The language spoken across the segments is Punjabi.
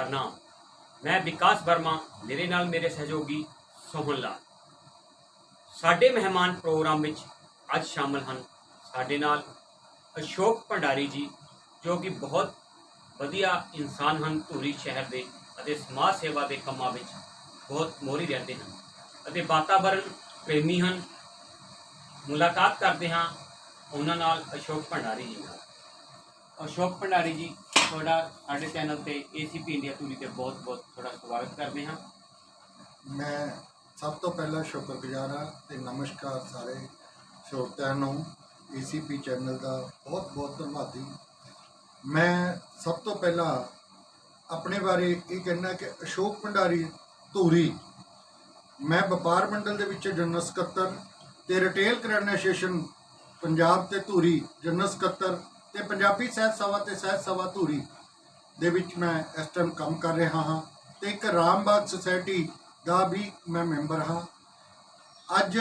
ਪ੍ਰਣਾਮ। ਮੈਂ ਵਿਕਾਸ ਵਰਮਾ, ਮੇਰੇ ਨਾਲ ਮੇਰੇ ਸਹਿਯੋਗੀ ਸੋਹਨ ਲਾਲ। ਸਾਡੇ ਮਹਿਮਾਨ ਪ੍ਰੋਗਰਾਮ ਵਿੱਚ ਅੱਜ ਸ਼ਾਮਲ ਹਨ ਸਾਡੇ ਨਾਲ ਅਸ਼ੋਕ ਭੰਡਾਰੀ ਜੀ, ਜੋ ਕਿ ਬਹੁਤ ਵਧੀਆ ਇਨਸਾਨ ਹਨ ਧੂਰੀ ਸ਼ਹਿਰ ਦੇ ਅਤੇ ਸਮਾਜ ਸੇਵਾ ਦੇ ਕੰਮਾਂ ਵਿੱਚ ਬਹੁਤ ਮੋਹਰੀ ਰਹਿੰਦੇ ਹਨ ਅਤੇ ਵਾਤਾਵਰਣ ਪ੍ਰੇਮੀ ਹਨ। ਮੁਲਾਕਾਤ ਕਰਦੇ ਹਾਂ ਉਹਨਾਂ ਨਾਲ ਅਸ਼ੋਕ ਭੰਡਾਰੀ ਜੀ ਨਾਲ। ਅਸ਼ੋਕ ਭੰਡਾਰੀ ਜੀ ਤੁਹਾਡਾ ਸਾਡੇ ਚੈਨਲ ਤੇ ACP ਇੰਡੀਆ ਧੂਰੀ ਤੇ ਬਹੁਤ ਬਹੁਤ ਤੁਹਾਡਾ ਸਵਾਗਤ ਕਰਦੇ ਹਾਂ। ਮੈਂ ਸਭ ਤੋਂ ਪਹਿਲਾਂ ਸ਼ੁਕਰਗੁਜ਼ਾਰ ਹਾਂ ਤੇ ਨਮਸਕਾਰ ਸਾਰੇ ਸਰੋਤਿਆਂ ਨੂੰ ACP ਚੈਨਲ ਦਾ ਬਹੁਤ ਬਹੁਤ ਧੰਨਵਾਦੀ। ਮੈਂ ਸਭ ਤੋਂ ਪਹਿਲਾਂ ਆਪਣੇ ਬਾਰੇ ਇਹ ਕਹਿਣਾ ਕਿ ਅਸ਼ੋਕ ਭੰਡਾਰੀ ਧੂਰੀ, ਮੈਂ ਵਪਾਰ ਮੰਡਲ ਦੇ ਵਿੱਚ ਜਨਰਲ ਸਕੱਤਰ ਤੇ ਰਿਟੇਲ ਕਰਿਆਨਾ ਐਸੋਸੀਏਸ਼ਨ ਪੰਜਾਬ ਤੇ ਧੂਰੀ, ਜਨਰਲ ਸਕੱਤਰ ਤੇ ਪੰਜਾਬੀ ਸਹਿਤ ਸਭਾ ਤੇ ਸਹਿਤ ਸਭਾ ਧੂਰੀ ਦੇ ਵਿੱਚ ਮੈਂ ਇਸ ਟਾਈਮ ਕੰਮ ਕਰ ਰਿਹਾ ਹਾਂ ਤੇ ਇੱਕ ਰਾਮਬਾਗ ਸੁਸਾਇਟੀ ਦਾ ਵੀ ਮੈਂ ਮੈਂਬਰ ਹਾਂ। ਅੱਜ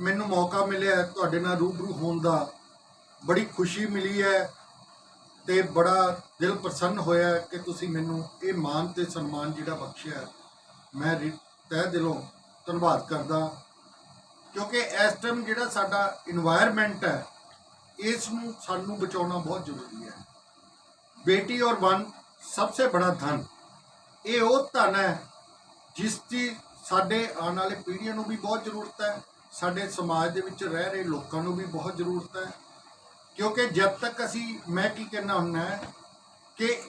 ਮੈਨੂੰ ਮੌਕਾ ਮਿਲਿਆ ਤੁਹਾਡੇ ਨਾਲ ਰੂਬਰੂ ਹੋਣ ਦਾ। ਬੜੀ ਖੁਸ਼ੀ ਮਿਲੀ ਹੈ ਤੇ ਬੜਾ ਦਿਲ ਪ੍ਰਸੰਨ ਹੋਇਆ ਕਿ ਤੁਸੀਂ ਮੈਨੂੰ ਇਹ ਮਾਨ ਤੇ ਸਨਮਾਨ ਜਿਹੜਾ ਬਖਸ਼ਿਆ ਮੈਂ ਤਹਿ ਦਿਲੋਂ ਧੰਨਵਾਦ ਕਰਦਾ ਕਿਉਂਕਿ ਇਸ ਟਾਈਮ ਜਿਹੜਾ ਸਾਡਾ এনवायरमेंट ਹੈ ਇਸ ਨੂੰ ਸਾਨੂੰ ਬਚਾਉਣਾ ਬਹੁਤ ਜ਼ਰੂਰੀ ਹੈ। ਬੇਟੀ ਔਰ ਵਨ ਸਭ ਤੋਂ ਬੜਾ ਧਨ। ਇਹ ਉਹ ਧਨ ਹੈ ਜਿਸ ਦੀ ਸਾਡੇ ਆਉਣ ਵਾਲੇ ਪੀੜ੍ਹੀਆਂ ਨੂੰ ਵੀ ਬਹੁਤ ਜ਼ਰੂਰਤ ਹੈ, ਸਾਡੇ ਸਮਾਜ ਦੇ ਵਿੱਚ ਰਹਿ ਰਹੇ ਲੋਕਾਂ ਨੂੰ ਵੀ ਬਹੁਤ ਜ਼ਰੂਰਤ ਹੈ। ਕਿਉਂਕਿ ਜਦ ਤੱਕ ਅਸੀਂ, ਮੈਂ ਕੀ ਕਹਿਣਾ ਹੁੰਦਾ ਕਿ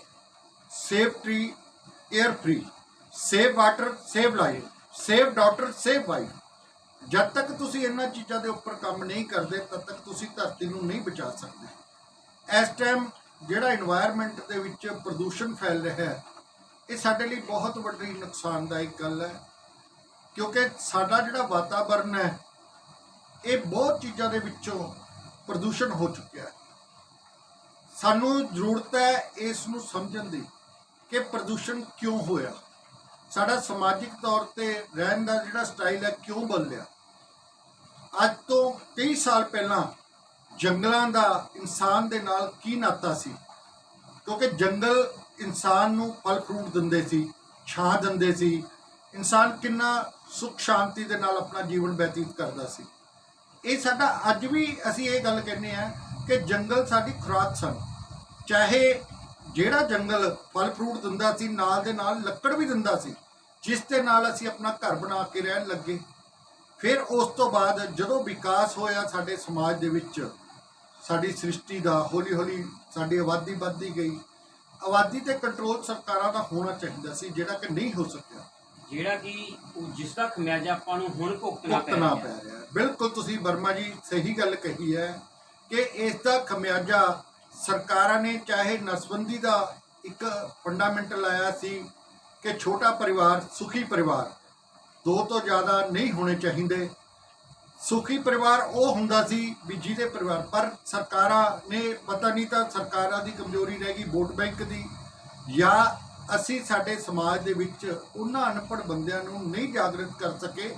safe tree air free, save water, save life, save daughter, save wife. ਜਦ ਤੱਕ ਤੁਸੀਂ ਇਹਨਾਂ ਚੀਜ਼ਾਂ ਦੇ ਉੱਪਰ ਕੰਮ ਨਹੀਂ ਕਰਦੇ, ਤਦ ਤੱਕ ਤੁਸੀਂ ਧਰਤੀ ਨੂੰ ਨਹੀਂ ਬਚਾ ਸਕਦੇ। ਇਸ ਟਾਈਮ ਜਿਹੜਾ এনवायरमेंट ਦੇ ਵਿੱਚ ਪ੍ਰਦੂਸ਼ਣ ਫੈਲ ਰਿਹਾ ਹੈ, ਇਹ ਸਾਡੇ ਲਈ ਬਹੁਤ ਵੱਡੀ ਨੁਕਸਾਨਦਾਇਕ ਗੱਲ ਹੈ। ਕਿਉਂਕਿ ਸਾਡਾ ਜਿਹੜਾ ਵਾਤਾਵਰਨ ਹੈ, ਇਹ ਬਹੁਤ ਚੀਜ਼ਾਂ ਦੇ ਵਿੱਚੋਂ ਪ੍ਰਦੂਸ਼ਣ ਹੋ ਚੁੱਕਿਆ ਹੈ। ਸਾਨੂੰ ਜ਼ਰੂਰਤ ਹੈ ਇਸ ਨੂੰ ਸਮਝਣ ਦੀ ਕਿ ਪ੍ਰਦੂਸ਼ਣ ਕਿਉਂ ਹੋਇਆ। ਸਾਡਾ ਸਮਾਜਿਕ ਤੌਰ ਤੇ ਰਹਿਣ ਦਾ ਜਿਹੜਾ ਸਟਾਈਲ ਹੈ, ਕਿਉਂ ਬਦਲਿਆ? ਅੱਜ ਤੋਂ ਕਈ ਸਾਲ ਪਹਿਲਾਂ ਜੰਗਲਾਂ ਦਾ ਇਨਸਾਨ ਦੇ ਨਾਲ ਕੀ ਨਾਤਾ ਸੀ? ਕਿਉਂਕਿ ਜੰਗਲ ਇਨਸਾਨ ਨੂੰ ਫਲ ਫਰੂਟ ਦਿੰਦੇ ਸੀ ਛਾਂ ਦਿੰਦੇ ਸੀ। ਇਨਸਾਨ ਕਿੰਨਾ ਸੁਖ ਸ਼ਾਂਤੀ ਦੇ ਨਾਲ ਆਪਣਾ ਜੀਵਨ ਬਤੀਤ ਕਰਦਾ ਸੀ। ਇਹ ਸਾਡਾ ਅੱਜ ਵੀ ਅਸੀਂ ਇਹ ਗੱਲ ਕਹਿੰਦੇ ਆ ਕਿ ਜੰਗਲ ਸਾਡੀ ਖੁਰਾਕ ਸਨ। ਚਾਹੇ ਜਿਹੜਾ ਜੰਗਲ ਫਲ ਫਰੂਟ ਦਿੰਦਾ ਸੀ, ਨਾਲ ਦੇ ਨਾਲ ਲੱਕੜ ਵੀ ਦਿੰਦਾ ਸੀ, ਜਿਸ ਦੇ ਨਾਲ ਅਸੀਂ ਆਪਣਾ ਘਰ ਬਣਾ ਕੇ ਰਹਿਣ ਲੱਗੇ। ਫਿਰ ਉਸ ਤੋਂ ਬਾਅਦ ਜਦੋਂ ਵਿਕਾਸ ਹੋਇਆ ਸਾਡੇ ਸਮਾਜ ਦੇ ਵਿੱਚ ਸਾਡੀ ਸ੍ਰਿਸ਼ਟੀ ਦਾ ਹੌਲੀ ਹੌਲੀ ਸਾਡੀ ਆਬਾਦੀ ਵੱਧਦੀ ਗਈ। ਆਬਾਦੀ ਤੇ ਕੰਟਰੋਲ ਸਰਕਾਰਾਂ ਦਾ ਹੋਣਾ ਚਾਹੀਦਾ ਸੀ ਜਿਹੜਾ ਕਿ ਨਹੀਂ ਹੋ ਸਕਿਆ। ਜਿਹੜਾ ਕਿ ਉਹ ਜਿਸ ਦਾ ਖਮਿਆਜਾ ਆਪਾਂ ਨੂੰ ਹੁਣ ਭੁਗਤਣਾ ਪੈ ਰਿਹਾ। ਹੈ ਬਿਲਕੁਲ ਤੁਸੀਂ ਵਰਮਾ ਜੀ ਸਹੀ ਗੱਲ ਕਹੀ ਹੈ ਕਿ ਇਸ ਦਾ ਖਮਿਆਜਾ ਸਰਕਾਰਾਂ ਨੇ ਚਾਹੇ ਨਸਬੰਦੀ ਦਾ ਇੱਕ ਫੰਡਾਮੈਂਟਲ ਲਾਇਆ ਸੀ ਕਿ ਛੋਟਾ ਪਰਿਵਾਰ ਸੁਖੀ ਪਰਿਵਾਰ ਦੋ ਤੋਂ ਜ਼ਿਆਦਾ ਨਹੀਂ ਹੋਣੇ ਚਾਹੀਦੇ। ਸੁਖੀ ਪਰਿਵਾਰ ਉਹ ਹੁੰਦਾ ਸੀ ਵੀ ਜਿਹਦੇ ਪਰਿਵਾਰ, ਪਰ ਸਰਕਾਰਾਂ ਨੇ, ਪਤਾ ਨਹੀਂ ਤਾਂ ਸਰਕਾਰਾਂ ਦੀ ਕਮਜ਼ੋਰੀ ਰਹਿ ਗਈ ਵੋਟ ਬੈਂਕ ਦੀ, ਜਾਂ ਅਸੀਂ ਸਾਡੇ ਸਮਾਜ ਦੇ ਵਿੱਚ ਉਹਨਾਂ ਅਨਪੜ੍ਹ ਬੰਦਿਆਂ ਨੂੰ ਨਹੀਂ ਜਾਗਰਤ ਕਰ ਸਕੇ,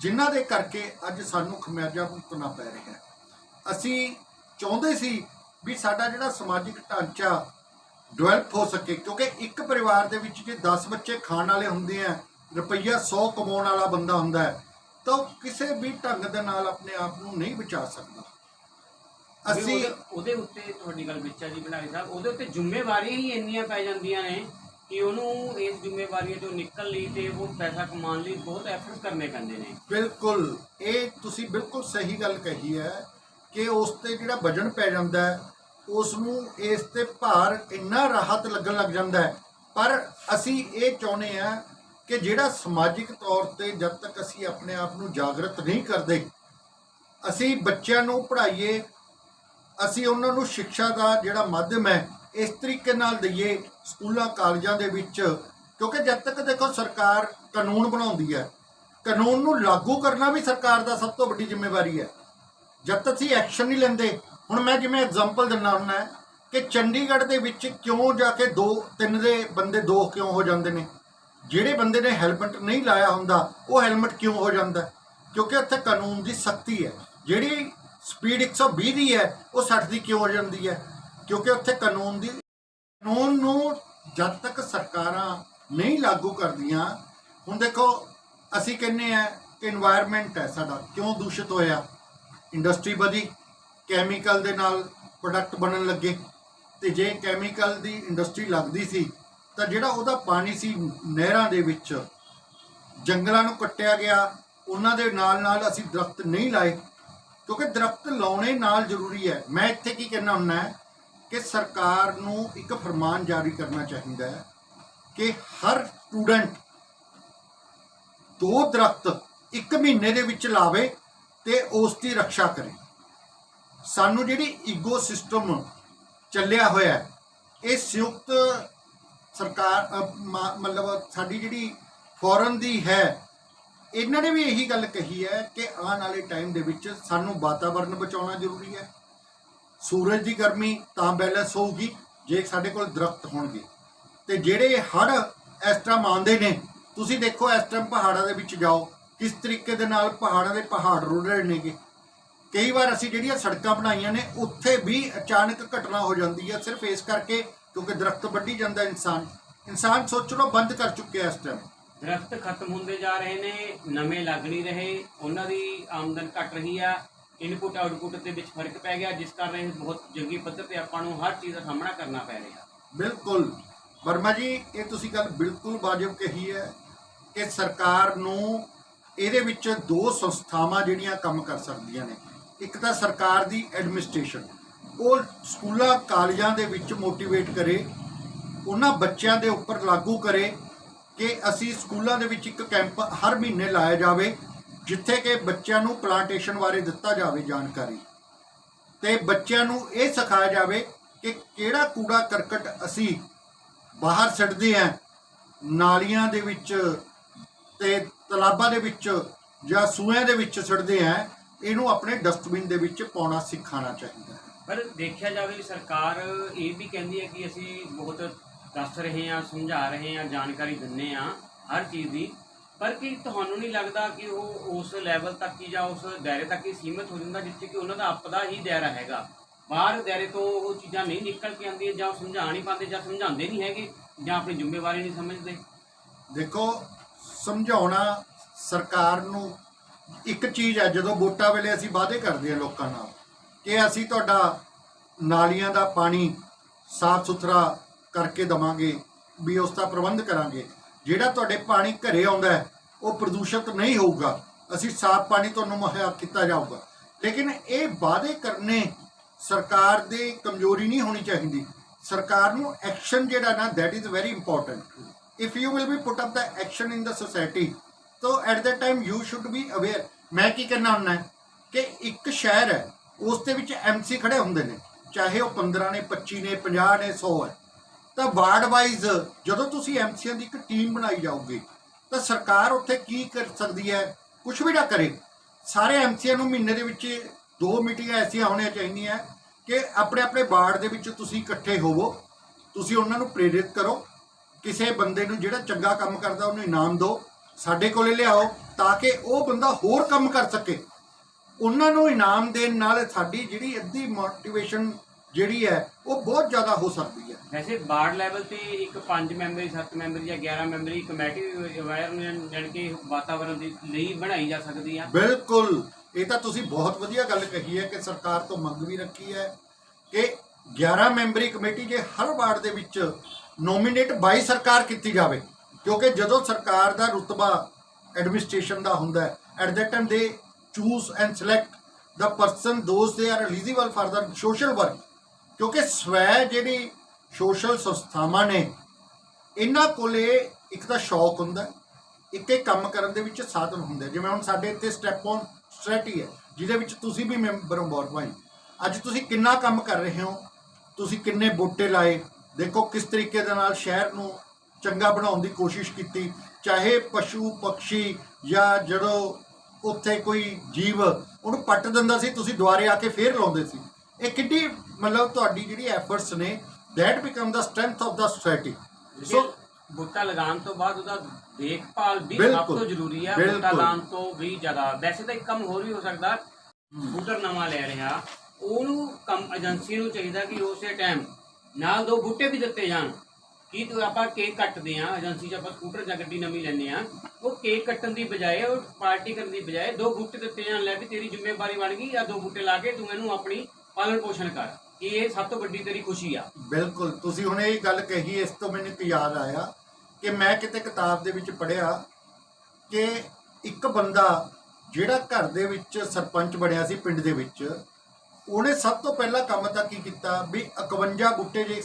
ਜਿਨ੍ਹਾਂ ਦੇ ਕਰਕੇ ਅੱਜ ਸਾਨੂੰ ਖਮਿਆਜਾ ਭੁਗਤਣਾ ਪੈ ਰਿਹਾ ਹੈ। ਅਸੀਂ ਚਾਹੁੰਦੇ ਸੀ ਵੀ ਸਾਡਾ ਜਿਹੜਾ ਸਮਾਜਿਕ ਢਾਂਚਾ ਡਿਵੈਲਪ ਹੋ ਸਕੇ, ਕਿਉਂਕਿ ਇੱਕ ਪਰਿਵਾਰ ਦੇ ਵਿੱਚ ਜੇ 10 ਬੱਚੇ ਖਾਣ ਵਾਲੇ ਹੁੰਦੇ ਆ ਰੁਪਈਆ 100 ਕਮਾਉਣ ਵਾਲਾ ਬੰਦਾ ਹੁੰਦਾ ਹੈ ਤਾਂ ਉਹ ਕਿਸੇ ਵੀ ਢੰਗ ਦੇ ਨਾਲ ਆਪਣੇ ਆਪ ਨੂੰ ਨਹੀਂ ਬਚਾ ਸਕਦਾ। ਅਸੀਂ ਉਹਦੇ- ਉਹਦੇ ਉੱਤੇ ਤੁਹਾਡੀ ਗੱਲ ਵਿੱਚ ਆ ਜੀ ਬਣਾਈ ਸਾਹਿਬ ਉਹਦੇ ਉੱਤੇ ਜ਼ਿੰਮੇਵਾਰੀਆਂ ਹੀ ਇੰਨੀਆਂ ਪੈ ਜਾਂਦੀਆਂ ਨੇ ਕਿ ਉਹਨੂੰ ਇਸ ਜ਼ਿੰਮੇਵਾਰੀਆਂ ਤੋਂ ਨਿਕਲ ਲਈ ਤੇ ਉਹ ਪੈਸਾ ਕਮਾਉਣ ਲਈ ਬਹੁਤ ਐਫਰਟ ਕਰਨੇ ਪੈਂਦੇ ਨੇ। ਬਿਲਕੁਲ ਇਹ ਤੁਸੀਂ ਬਿਲਕੁਲ ਸਹੀ ਗੱਲ ਕਹੀ ਹੈ ਕਿ ਉਸ ਤੇ ਜਿਹੜਾ ਵਜਨ ਪੈ ਜਾਂਦਾ ਹੈ ਉਸ ਨੂੰ ਇਸ ਤੇ ਭਾਰ ਇੰਨਾ ਰਾਹਤ ਲੱਗਣ ਲੱਗ ਜਾਂਦਾ ਹੈ। ਪਰ ਅਸੀਂ ਇਹ ਚਾਹੁੰਦੇ ਆ ਕਿ ਜਿਹੜਾ ਸਮਾਜਿਕ ਤੌਰ ਤੇ ਜਦ ਤੱਕ ਅਸੀਂ ਆਪਣੇ ਆਪ ਨੂੰ ਜਾਗਰਤ ਨਹੀਂ ਕਰਦੇ, ਅਸੀਂ ਬੱਚਿਆਂ ਨੂੰ ਪੜ੍ਹਾਈਏ, ਅਸੀਂ ਉਹਨਾਂ ਨੂੰ ਸਿੱਖਿਆ ਦਾ ਜਿਹੜਾ ਮਾਧਿਅਮ ਹੈ, ਇਸ ਤਰੀਕੇ ਨਾਲ ਦਈਏ ਸਕੂਲਾਂ, ਕਾਲਜਾਂ ਦੇ ਵਿੱਚ, ਕਿਉਂਕਿ ਜਦ ਤੱਕ ਦੇਖੋ ਸਰਕਾਰ ਕਾਨੂੰਨ ਬਣਾਉਂਦੀ ਹੈ, ਕਾਨੂੰਨ ਨੂੰ ਲਾਗੂ ਕਰਨਾ ਵੀ ਸਰਕਾਰ ਦਾ ਸਭ ਤੋਂ ਵੱਡੀ ਜ਼ਿੰਮੇਵਾਰੀ ਹੈ। ਜਦ ਤੱਕ ਅਸੀਂ ਐਕਸ਼ਨ ਨਹੀਂ ਲੈਂਦੇ, ਹੁਣ ਮੈਂ ਜਿਵੇਂ ਐਗਜ਼ਾਮਪਲ ਦਿੰਦਾ ਹੁੰਦਾ ਕਿ ਚੰਡੀਗੜ੍ਹ ਦੇ ਵਿੱਚ ਕਿਉਂ ਜਾ ਕੇ ਦੋ, ਤਿੰਨ ਦੇ ਬੰਦੇ ਦੋ ਕਿਉਂ ਹੋ ਜਾਂਦੇ ਨੇ? ਜਿਹੜੇ ਬੰਦੇ ਨੇ ਹੈਲਮਟ ਨਹੀਂ ਲਾਇਆ ਹੁੰਦਾ, ਉਹ ਹੈਲਮਟ ਕਿਉਂ ਹੋ ਜਾਂਦਾ? ਕਿਉਂਕਿ ਇੱਥੇ ਕਾਨੂੰਨ ਦੀ ਸਖਤੀ ਹੈ। ਜਿਹੜੀ ਸਪੀਡ 120 ਦੀ ਹੈ, ਉਹ 60 ਦੀ ਕਿਉਂ ਹੋ ਜਾਂਦੀ ਹੈ? ਕਿਉਂਕਿ ਉੱਥੇ ਕਾਨੂੰਨ ਦੀ ਕਾਨੂੰਨ ਨੂੰ ਜਦ ਤੱਕ ਸਰਕਾਰਾਂ ਨਹੀਂ ਲਾਗੂ ਕਰਦੀਆਂ, ਹੁਣ ਦੇਖੋ, ਅਸੀਂ ਕਹਿੰਨੇ ਆ ਕਿ এনवायरमेंट ਹੈ ਸਾਡਾ। ਕਿਉਂ ਦੂਸ਼ਿਤ ਹੋਇਆ? ਇੰਡਸਟਰੀ ਵਧੀ ਕੈਮੀਕਲ ਦੇ ਨਾਲ ਪ੍ਰੋਡਕਟ ਬਣਨ ਲੱਗੇ। ਤੇ ਜੇ ਕੈਮੀਕਲ ਦੀ ਇੰਡਸਟਰੀ ਲੱਗਦੀ ਸੀ ਤਾਂ ਜਿਹੜਾ ਉਹਦਾ ਪਾਣੀ ਸੀ ਨਹਿਰਾਂ ਦੇ ਵਿੱਚ, ਜੰਗਲਾਂ ਨੂੰ ਕੱਟਿਆ ਗਿਆ, ਉਹਨਾਂ ਦੇ ਨਾਲ ਨਾਲ ਅਸੀਂ ਦਰਖਤ ਨਹੀਂ ਲਾਏ, ਕਿਉਂਕਿ ਦਰਖਤ ਲਾਉਣੇ ਨਾਲ ਜ਼ਰੂਰੀ ਹੈ। ਮੈਂ ਇੱਥੇ ਕੀ ਕਹਿਣਾ ਹੁੰਦਾ ਹੈ ਕਿ ਸਰਕਾਰ ਨੂੰ ਇੱਕ ਫਰਮਾਨ ਜਾਰੀ ਕਰਨਾ ਚਾਹੀਦਾ ਹੈ ਕਿ ਹਰ ਸਟੂਡੈਂਟ ਦੋ ਦਰਖਤ ਇੱਕ ਮਹੀਨੇ ਦੇ ਵਿੱਚ ਲਾਵੇ ਤੇ ਉਸ ਦੀ ਰੱਖਿਆ ਕਰੇ। ਸਾਨੂੰ ਜਿਹੜੀ ਈਗੋ ਸਿਸਟਮ ਚੱਲਿਆ ਹੋਇਆ ਇਹ ਸੰਯੁਕਤ ਸਰਕਾਰ ਮਤਲਬ ਸਾਡੀ ਜਿਹੜੀ ਫੋਰਨ ਦੀ ਹੈ, ਇਹਨਾਂ ਨੇ ਵੀ ਇਹੀ ਗੱਲ ਕਹੀ ਹੈ ਕਿ ਆਉਣ ਵਾਲੇ ਟਾਈਮ ਦੇ ਵਿੱਚ ਸਾਨੂੰ ਵਾਤਾਵਰਣ ਬਚਾਉਣਾ ਜ਼ਰੂਰੀ ਹੈ। ਸੂਰਜ ਦੀ ਗਰਮੀ ਤਾਂ ਬੈਲੈਂਸ ਹੋਊਗੀ, ਜੇ ਸਾਡੇ ਕੋਲ ਦਰਖਤ ਹੋਣਗੇ। ਤੇ ਜਿਹੜੇ ਹੜ ਇਸ ਤਰ੍ਹਾਂ ਆਉਂਦੇ ਨੇ, ਤੁਸੀਂ ਦੇਖੋ ਇਸ ਟਾਈਮ ਪਹਾੜਾਂ ਦੇ ਵਿੱਚ ਜਾਓ, ਕਿਸ ਤਰੀਕੇ ਦੇ ਨਾਲ ਪਹਾੜਾਂ ਦੇ ਪਹਾੜ ਰੁੜ ਰਹੇ ਨੇਗੇ। ਕਈ ਵਾਰ ਅਸੀਂ ਜਿਹੜੀਆਂ ਸੜਕਾਂ ਬਣਾਈਆਂ ਨੇ, ਉੱਥੇ ਵੀ ਅਚਾਨਕ ਘਟਨਾ ਹੋ ਜਾਂਦੀ ਹੈ, ਸਿਰਫ ਇਸ ਕਰਕੇ ਕਿਉਂਕਿ ਦਰਖਤ ਵੱਢੀ ਜਾਂਦਾ ਇਨਸਾਨ। ਇਨਸਾਨ ਸੋਚਣੋਂ ਬੰਦ ਕਰ ਚੁੱਕਿਆ ਇਸ ਟਾਈਮ ਦਰਖਤ ਖਤਮ ਹੁੰਦੇ ਜਾ ਰਹੇ ਨੇ ਨਵੇਂ ਲੱਗ ਨਹੀਂ ਰਹੇ ਉਹਨਾਂ ਦੀ ਆਮਦਨ ਘਟ ਰਹੀ ਆ ਇਨਪੁਟ ਆਊਟਪੁੱਟ ਦੇ ਵਿੱਚ ਫ਼ਰਕ ਪੈ ਗਿਆ ਜਿਸ ਕਾਰਨ ਇਹ ਬਹੁਤ ਜੰਗੀ ਪੱਧਰ ਤੇ ਆਪਾਂ ਨੂੰ ਹਰ ਚੀਜ਼ ਦਾ ਸਾਹਮਣਾ ਕਰਨਾ ਪੈ ਰਿਹਾ। ਬਿਲਕੁਲ। ਵਰਮਾ ਜੀ ਇਹ ਤੁਸੀਂ ਗੱਲ ਬਿਲਕੁਲ ਵਾਜਬ ਕਹੀ ਹੈ ਕਿ ਸਰਕਾਰ ਨੂੰ ਇਹਦੇ ਵਿੱਚ ਦੋ ਸੰਸਥਾਵਾਂ ਜਿਹੜੀਆਂ ਕੰਮ ਕਰ ਸਕਦੀਆਂ ਨੇ। ਇੱਕ ਤਾਂ ਸਰਕਾਰ ਦੀ ਐਡਮਿਨਿਸਟ੍ਰੇਸ਼ਨ ਉਹ ਸਕੂਲਾਂ, ਕਾਲਜਾਂ ਦੇ ਵਿੱਚ ਮੋਟੀਵੇਟ ਕਰੇ, ਉਹਨਾਂ ਬੱਚਿਆਂ ਦੇ ਉੱਪਰ ਲਾਗੂ ਕਰੇ ਕਿ ਅਸੀਂ ਸਕੂਲਾਂ ਦੇ ਵਿੱਚ ਇੱਕ ਕੈਂਪ ਹਰ ਮਹੀਨੇ ਲਾਇਆ ਜਾਵੇ, ਜਿੱਥੇ ਕਿ ਬੱਚਿਆਂ ਨੂੰ ਪਲਾਂਟੇਸ਼ਨ ਬਾਰੇ ਦਿੱਤਾ ਜਾਵੇ ਜਾਣਕਾਰੀ। ਤੇ ਬੱਚਿਆਂ ਨੂੰ ਇਹ ਸਿਖਾਇਆ ਜਾਵੇ ਕਿ ਕਿਹੜਾ ਕੂੜਾ ਕਰਕਟ ਅਸੀਂ ਬਾਹਰ ਛੱਡਦੇ ਹਾਂ, ਨਾਲੀਆਂ ਦੇ ਵਿੱਚ ਤੇ ਤਲਾਬਾਂ ਦੇ ਵਿੱਚ ਜਾਂ ਸੂਹਿਆਂ ਦੇ ਵਿੱਚ ਛੱਡਦੇ ਹਾਂ, ਇਹਨੂੰ ਆਪਣੇ ਡਸਟਬਿਨ ਦੇ ਵਿੱਚ ਪਾਉਣਾ ਸਿਖਾਉਣਾ ਚਾਹੀਦਾ ਹੈ। ਪਰ ਦੇਖਿਆ ਜਾਵੇ ਸਰਕਾਰ ਇਹ ਵੀ ਕਹਿੰਦੀ ਹੈ ਕਿ ਅਸੀਂ ਬਹੁਤ ਦੱਸ ਰਹੇ ਹਾਂ, ਸਮਝਾ ਰਹੇ ਹਾਂ, ਜਾਣਕਾਰੀ ਦਿੰਨੇ ਹਾਂ ਹਰ ਚੀਜ਼ ਦੀ। ਪਰ ਕੀ ਤੁਹਾਨੂੰ ਨਹੀਂ ਲੱਗਦਾ ਕਿ ਉਹ ਉਸ ਲੈਵਲ ਤੱਕ ਹੀ ਜਾਂ ਉਸ ਦਾਇਰੇ ਤੱਕ ਹੀ ਸੀਮਿਤ ਹੋ ਜਾਂਦਾ ਜਿੱਥੇ ਕਿ ਉਹਨਾਂ ਦਾ ਆਪਦਾ ਹੀ ਦਾਇਰਾ ਹੈਗਾ? ਬਾਹਰ ਦਾਇਰੇ ਤੋਂ ਉਹ ਚੀਜ਼ਾਂ ਨਹੀਂ ਨਿਕਲ ਕੇ ਆਉਂਦੀਆਂ ਜਾਂ ਉਹ ਸਮਝਾ ਨਹੀਂ ਪਾਉਂਦੇ ਜਾਂ ਸਮਝਾਉਂਦੇ ਨਹੀਂ ਹੈਗੇ ਜਾਂ ਆਪਣੀ ਜ਼ਿੰਮੇਵਾਰੀ ਨਹੀਂ ਸਮਝਦੇ? ਦੇਖੋ, ਸਮਝਾਉਣਾ ਸਰਕਾਰ ਨੂੰ ਇੱਕ ਚੀਜ਼ ਹੈ, ਜਦੋਂ ਵੋਟਾਂ ਵੇਲੇ ਅਸੀਂ ਵਾਅਦੇ ਕਰਦੇ ਹਾਂ ਲੋਕਾਂ ਨਾਲ ਕਿ ਅਸੀਂ ਤੁਹਾਡਾ ਨਾਲੀਆਂ ਦਾ ਪਾਣੀ ਸਾਫ਼ ਸੁਥਰਾ ਕਰਕੇ ਦਵਾਂਗੇ, ਵੀ ਉਸ ਦਾ ਪ੍ਰਬੰਧ ਕਰਾਂਗੇ। ਜਿਹੜਾ ਤੁਹਾਡੇ ਪਾਣੀ ਘਰੇ ਆਉਂਦਾ ਉਹ ਪ੍ਰਦੂਸ਼ਿਤ ਨਹੀਂ ਹੋਊਗਾ। ਅਸੀਂ ਸਾਫ਼ ਪਾਣੀ ਤੁਹਾਨੂੰ ਮੁਹੱਈਆ ਕੀਤਾ ਜਾਊਗਾ। ਲੇਕਿਨ ਇਹ ਵਾਅਦੇ ਕਰਨੇ ਸਰਕਾਰ ਦੀ ਕਮਜ਼ੋਰੀ ਨਹੀਂ ਹੋਣੀ ਚਾਹੀਦੀ। ਸਰਕਾਰ ਨੂੰ ਐਕਸ਼ਨ ਜਿਹੜਾ ਨਾ, that is very important if you will be put up the action in the society, so at that time you should be aware ਮੈਂ ਕੀ ਕਰਨਾ ਹੁੰਦਾ ਕਿ ਇੱਕ ਸ਼ਹਿਰ ਹੈ ਉਸ ਦੇ ਵਿੱਚ ਐਮਸੀ ਖੜੇ ਹੁੰਦੇ ਨੇ, ਚਾਹੇ ਉਹ 15 ਨੇ 25 ਨੇ 50 ਨੇ 100 ਹੈ। ਤਾਂ ਵਾਰਡ ਵਾਈਜ਼ ਜਦੋਂ ਤੁਸੀਂ ਐਮਸੀਆਂ ਦੀ ਇੱਕ ਟੀਮ ਬਣਾਈ ਜਾਓਗੇ, ਤਾਂ ਸਰਕਾਰ ਉੱਥੇ ਕੀ ਕਰ ਸਕਦੀ ਹੈ? ਕੁਝ ਵੀ ਨਾ ਕਰੇ। ਸਾਰੇ ਐਮਸੀਆਂ ਨੂੰ ਮਹੀਨੇ ਦੇ ਵਿੱਚ ਦੋ ਮੀਟਿੰਗਾਂ ਐਸੀਆਂ ਹੋਣੀਆਂ ਚਾਹੀਦੀਆਂ ਕਿ ਆਪਣੇ ਆਪਣੇ ਵਾਰਡ ਦੇ ਵਿੱਚ ਤੁਸੀਂ ਇਕੱਠੇ ਹੋਵੋ, ਤੁਸੀਂ ਉਹਨਾਂ ਨੂੰ ਪ੍ਰੇਰਿਤ ਕਰੋ, ਕਿਸੇ ਬੰਦੇ ਨੂੰ ਜਿਹੜਾ ਚੰਗਾ ਕੰਮ ਕਰਦਾ ਉਹਨੂੰ ਇਨਾਮ ਦਿਓ, ਸਾਡੇ ਕੋਲੇ ਲਿਆਓ, ਤਾਂ ਕਿ ਉਹ ਬੰਦਾ ਹੋਰ ਕੰਮ ਕਰ ਸਕੇ। ਉਹਨਾਂ ਨੂੰ ਇਨਾਮ ਦੇਣ ਨਾਲ ਸਾਡੀ ਜਿਹੜੀ ਅੱਧੀ ਮੋਟੀਵੇਸ਼ਨ ਜਿਹੜੀ ਹੈ ਉਹ ਬਹੁਤ ਜ਼ਿਆਦਾ ਹੋ ਸਕਦੀ ਹੈ। ਵੈਸੇ ਵਾਰਡ ਲੈਵਲ ਤੇ ਇੱਕ 5 ਮੈਂਬਰੀ 7 ਮੈਂਬਰੀ ਜਾਂ 11 ਮੈਂਬਰੀ ਕਮੇਟੀ ਅਵੇਅਰਨੈਸ ਜਾਣੀ ਕਿ ਵਾਤਾਵਰਣ ਦੇ ਲਈ ਬਣਾਈ ਜਾ ਸਕਦੀ ਆ। ਬਿਲਕੁਲ। ਇਹ ਤਾਂ ਤੁਸੀਂ ਬਹੁਤ ਵਧੀਆ ਗੱਲ ਕਹੀ ਹੈ ਕਿ ਸਰਕਾਰ ਤੋਂ ਮੰਗ ਵੀ ਰੱਖੀ ਹੈ ਕਿ 11 ਮੈਂਬਰੀ ਕਮੇਟੀ ਜੇ ਹਰ ਵਾਰਡ ਦੇ ਵਿੱਚ ਨੋਮੀਨੇਟ ਬਾਈ ਸਰਕਾਰ ਕੀਤੀ ਜਾਵੇ ਕਿਉਂਕਿ ਜਦੋਂ ਸਰਕਾਰ ਦਾ ਰੁਤਬਾ ਐਡਮਿਨਿਸਟ੍ਰੇਸ਼ਨ ਦਾ ਹੁੰਦਾ at that time they choose and select the person, those they are eligible for the social work. ਕਿਉਂਕਿ ਸਵੈ ਜਿਹੜੀ ਸੋਸ਼ਲ ਸੰਸਥਾਵਾਂ ਨੇ, ਇਹਨਾਂ ਕੋਲੇ ਇੱਕ ਤਾਂ ਸ਼ੌਕ ਹੁੰਦਾ ਇੱਕ ਇਹ ਕੰਮ ਕਰਨ ਦੇ ਵਿੱਚ ਸਾਧਨ ਹੁੰਦੇ ਜਿਵੇਂ ਹੁਣ ਸਾਡੇ ਇੱਥੇ ਸਟੈਪ ਔਨ ਸਟ੍ਰੈਟੀ ਹੈ, ਜਿਹਦੇ ਵਿੱਚ ਤੁਸੀਂ ਵੀ ਮੈਂਬਰ ਹੋ ਬੋਰਡ ਭਾਈ। ਅੱਜ ਤੁਸੀਂ ਕਿੰਨਾ ਕੰਮ ਕਰ ਰਹੇ ਹੋ, ਤੁਸੀਂ ਕਿੰਨੇ ਬੂਟੇ ਲਾਏ, ਦੇਖੋ ਕਿਸ ਤਰੀਕੇ ਦੇ ਨਾਲ ਸ਼ਹਿਰ ਨੂੰ ਚੰਗਾ ਬਣਾਉਣ ਦੀ ਕੋਸ਼ਿਸ਼ ਕੀਤੀ, ਚਾਹੇ ਪਸ਼ੂ ਪੰਛੀ ਜਾਂ ਜਦੋਂ ਉੱਥੇ ਕੋਈ ਜੀਵ ਉਹਨੂੰ ਪੱਟ ਦਿੰਦਾ ਸੀ ਤੁਸੀਂ ਦੁਬਾਰੇ ਆ ਕੇ ਫੇਰ ਲਾਉਂਦੇ ਸੀ। ਇਹ ਕਿੱਡੀ ਮਤਲਬ ਤੁਹਾਡੀ ਜਿਹੜੀ ਐਫਰਟਸ ਨੇ that become the strength of the society ਸੋ ਬੂਟਾ ਲਗਾਉਣ ਤੋਂ ਬਾਅਦ ਉਹਦਾ ਦੇਖਭਾਲ ਵੀ ਸਭ ਤੋਂ ਜ਼ਰੂਰੀ ਬਿਲਕੁਲ। ਬੂਟਾ ਲਾਉਣ ਤੋਂ ਵੀ ਜ਼ਿਆਦਾ। ਵੈਸੇ ਤਾਂ ਇੱਕ ਕੰਮ ਹੋਰ ਵੀ ਹੋ ਸਕਦਾ ਬੂਟਰ ਨਵਾਂ ਲੈ ਰਿਹਾ। ਉਹਨੂੰ ਕੰਮ ਏਜੰਸੀ ਨੂੰ ਚਾਹੀਦਾ ਕਿ ਉਸੇ ਟਾਈਮ ਨਾਲ ਦੋ ਬੂਟੇ ਵੀ ਦਿੱਤੇ ਜਾਣ। ਕਿ ਤੂੰ ਆਪਾਂ ਕੇਕ ਕੱਟਦੇ ਆ, ਏਜੰਸੀ 'ਚ ਆਪਾਂ ਸਕੂਟਰ ਜਾਂ ਗੱਡੀ ਨਵੀਂ ਲੈਂਦੇ ਆ। ਉਹ ਕੇਕ ਕੱਟਣ ਦੀ ਬਜਾਏ, ਉਹ ਪਾਰਟੀ ਕਰਨ ਦੀ ਬਜਾਏ ਦੋ ਬੂਟੇ ਦਿੱਤੇ ਜਾਣ, ਲੈ ਵੀ ਤੇਰੀ ਜ਼ਿੰਮੇਵਾਰੀ ਬਣ ਗਈ ਆ ਦੋ ਬੂਟੇ ਲਾ ਕੇ ਤੂੰ ਇਹਨੂੰ ਆਪਣੀ ਪਾਲਣ ਪੋਸ਼ਣ ਕਰ। ਇਹ ਸਭ ਤੋਂ ਵੱਡੀ ਤੇਰੀ ਖੁਸ਼ੀ ਆ। ਬਿਲਕੁਲ। ਤੁਸੀਂ ਹੁਣ ਇਹ ਗੱਲ ਕਹੀ, ਇਸ ਤੋਂ ਮੈਨੂੰ ਇੱਕ ਯਾਦ ਆਇਆ ਕਿ ਮੈਂ ਕਿਤੇ ਕਿਤਾਬ ਦੇ ਵਿੱਚ ਪੜ੍ਹਿਆ ਕਿ ਇੱਕ ਬੰਦਾ ਜਿਹੜਾ ਘਰ ਦੇ ਵਿੱਚ ਸਰਪੰਚ ਬਣਿਆ ਸੀ ਪਿੰਡ ਦੇ ਵਿੱਚ, ਉਹਨੇ ਸਭ ਤੋਂ ਪਹਿਲਾ ਕੰਮ ਤਾਂ ਕੀ ਕੀਤਾ? ਵੀ 51 ਬੂਟੇ ਜੇ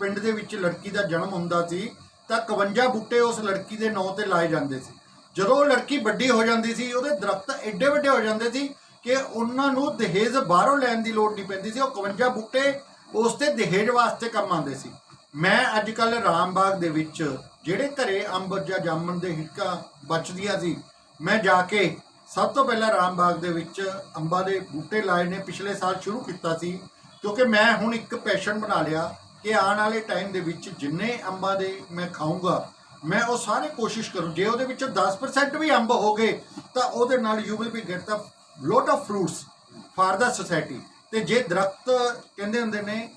ਪਿੰਡ ਦੇ ਵਿੱਚ ਲੜਕੀ ਦਾ ਜਨਮ ਹੁੰਦਾ ਸੀ, ਤਾਂ 51 ਬੂਟੇ ਉਸ ਲੜਕੀ ਦੇ ਨਾਂ ਤੇ ਲਾਏ ਜਾਂਦੇ ਸੀ। ਜਦੋਂ ਉਹ ਲੜਕੀ ਵੱਡੀ ਹੋ ਜਾਂਦੀ ਸੀ, ਉਹਦੇ ਦਰਖਤ ਐਡੇ ਵੱਡੇ ਹੋ ਜਾਂਦੇ ਸੀ ਕਿ ਉਹਨਾਂ ਨੂੰ ਦਹੇਜ ਬਾਹਰੋਂ ਲੈਣ ਦੀ ਲੋੜ ਨਹੀਂ ਪੈਂਦੀ ਸੀ। ਉਹ 51 ਬੂਟੇ ਉਸ ਤੇ ਦਹੇਜ ਵਾਸਤੇ ਕੰਮ ਆਉਂਦੇ ਸੀ। ਮੈਂ ਅੱਜ ਕੱਲ ਰਾਮਬਾਗ ਦੇ ਵਿੱਚ ਜਿਹੜੇ ਘਰੇ ਅੰਬ ਜਾਂ ਜਾਮਣ ਦੇ ਹਿੱਕਾਂ ਬਚਦੀਆਂ ਸੀ, ਮੈਂ ਜਾ ਕੇ ਸਭ ਤੋਂ ਪਹਿਲਾਂ ਰਾਮਬਾਗ ਦੇ ਵਿੱਚ ਅੰਬਾਂ ਦੇ ਬੂਟੇ ਲਾਏ ਨੇ। ਪਿਛਲੇ ਸਾਲ ਸ਼ੁਰੂ ਕੀਤਾ ਸੀ, ਕਿਉਂਕਿ ਮੈਂ ਹੁਣ ਇੱਕ ਪੈਸ਼ਨ ਬਣਾ ਲਿਆ। ਕਿ ਆਉਣ ਵਾਲੇ ਟਾਈਮ ਦੇ ਵਿੱਚ ਜਿੰਨੇ ਅੰਬਾਂ ਦੇ ਮੈਂ ਖਾਊਂਗਾ ਮੈਂ ਉਹ ਸਾਰੇ ਕੋਸ਼ਿਸ਼ ਕਰੂੰ ਜੇ ਉਹਦੇ ਵਿੱਚੋਂ 10% ਵੀ ਅੰਬ ਹੋ ਗਏ ਤਾਂ ਉਹਦੇ ਨਾਲ you will be get the lot of fruits for the society ਤੇ ਜੇ ਦਰਖਤ ਕਹਿੰਦੇ ਹੁੰਦੇ ਨੇ